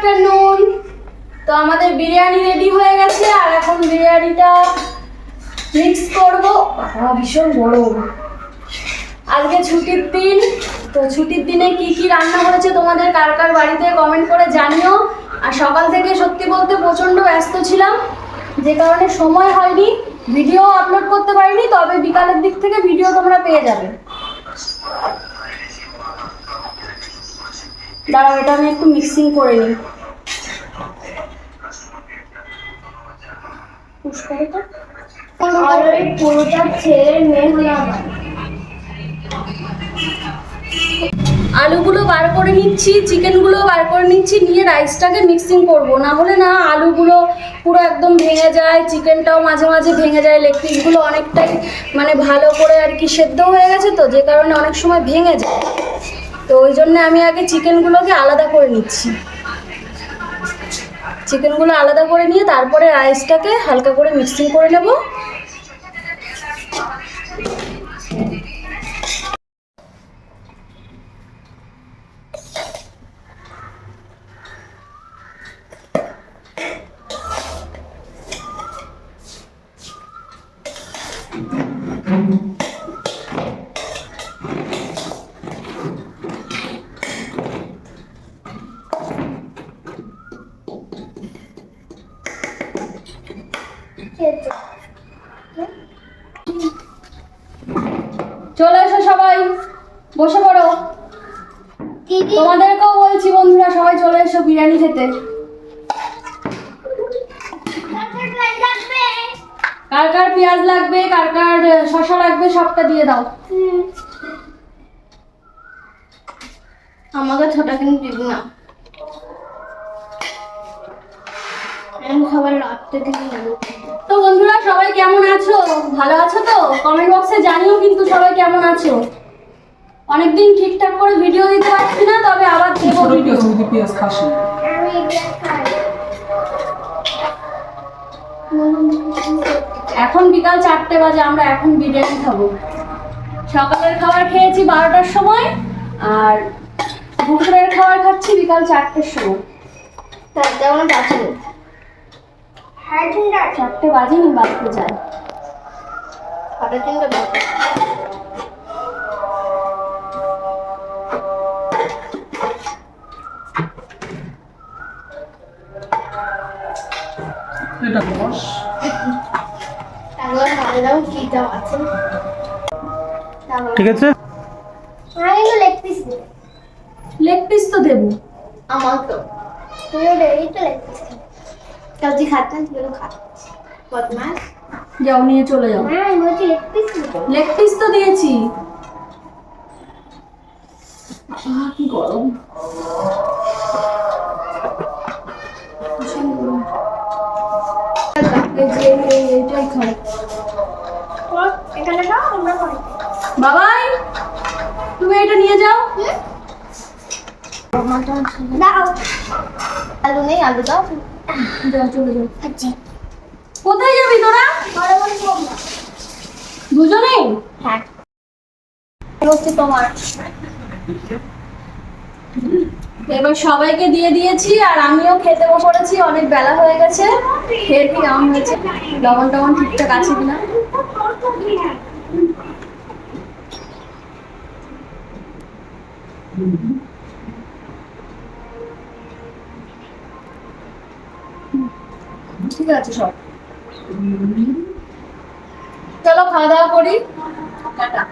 Afternoon তো আমাদের biryani ready হয়ে গেছে, আর এখন বিরিয়ানিটা মিক্স করব। ভীষণ গরম। আজকে ছুটির দিন, তো ছুটির দিনে কি কি রান্না হয়েছে তোমাদের কার কার বাড়িতে কমেন্ট করে জানিও। আর সকাল থেকে সত্যি বলতে প্রচণ্ড ব্যস্ত ছিলাম, যে কারণে সময় হয়নি ভিডিও আপলোড করতে পারিনি, তবে বিকালের দিক থেকে ভিডিও তোমরা পেয়ে যাবে। দাঁড়াও, এটা আমি একটু মিক্সিং করে নিই। আলুগুলো বার করে নিচ্ছি, চিকেনগুলো বার করে নিচ্ছি, নিয়ে রাইসটাকে মিক্সিং করব। না হলে না আলুগুলো পুরো একদম ভেঙে যায়, চিকেনটাও মাঝে মাঝে ভেঙে যায় লেগ পিসগুলো অনেকটাই মানে ভালো করে আর কি সেদ্ধ হয়ে গেছে তো, যে কারণে অনেক সময় ভেঙে যায়। তো ওই জন্য আমি আগে চিকেনগুলোকে আলাদা করে নিচ্ছি। চিকেনগুলো আলাদা করে নিয়ে তারপরে রাইসটাকে হালকা করে মিক্সিং করে নেব। চলে এসো সবাই বসে পড়ো। তোমাদেরকেও বলছি বন্ধুরা সবাই চলে এসো বিরিয়ানি খেতে। কার কার পেঁয়াজ লাগবে কার কার শসা লাগবে সবটা দিয়ে দাও। আমাকে ছোটা কিন্তু দিবি না। আমি খাবার রাত্রে থেকে নেব তো বন্ধুরা সবাই কেমন আছো? ভালো আছো তো? কমেন্ট বক্সে জানিও কিন্তু সবাই কেমন আছো। অনেকদিন ঠিকঠাক করে ভিডিও দিতে পারছি না তবে আবার দেবো ভিডিও পেঁয়াজ খাস আমি এখন বিকাল চারটে বাজে আমরা এখন বিরিয়ানি খাব। সকালের খাবার খেয়েছি বারোটার সময় আর দুপুরের খাবার খাচ্ছি বিকাল চারটের সময়। তাতে আমার বাঁচাবো হ্যাঁ ঠিক আছে চারটে বাজেনি বাজতে যায়। সাড়ে তিনটে বাজে। এটা বস। ঠিক আছে। লেগ পিস লেগ পিস তো দেবো। আমার তো তুইও ডেলি তো লেগ পিস সবজি খাচ্ছ না তুইও খা। বদমাস। যাও নিয়ে চলে যাও। হ্যাঁ আমি বলছি লেগ পিস লেগ পিস তো দিয়েছি। কি গরম। এইটাই এখানে খাও আমরা খাই। বাবাই তুমি এটা নিয়ে যাও। দাও। আলু নেই আলু দাও। যাও চলে যাও আচ্ছা। কোথায় যাবি তোরা? দুজনেই হ্যাঁ। হচ্ছে তোমার। এবার সবাইকে দিয়ে দিয়েছি আর আমিও খেতে পড়েছি অনেক বেলা হয়ে গেছে। খেয়ে কেমন হয়েছে। লবণ টবণ ঠিকঠাক আছে কিনা? ঠিক আছে সব। চলো খাওয়া দাওয়া করি। টাটা।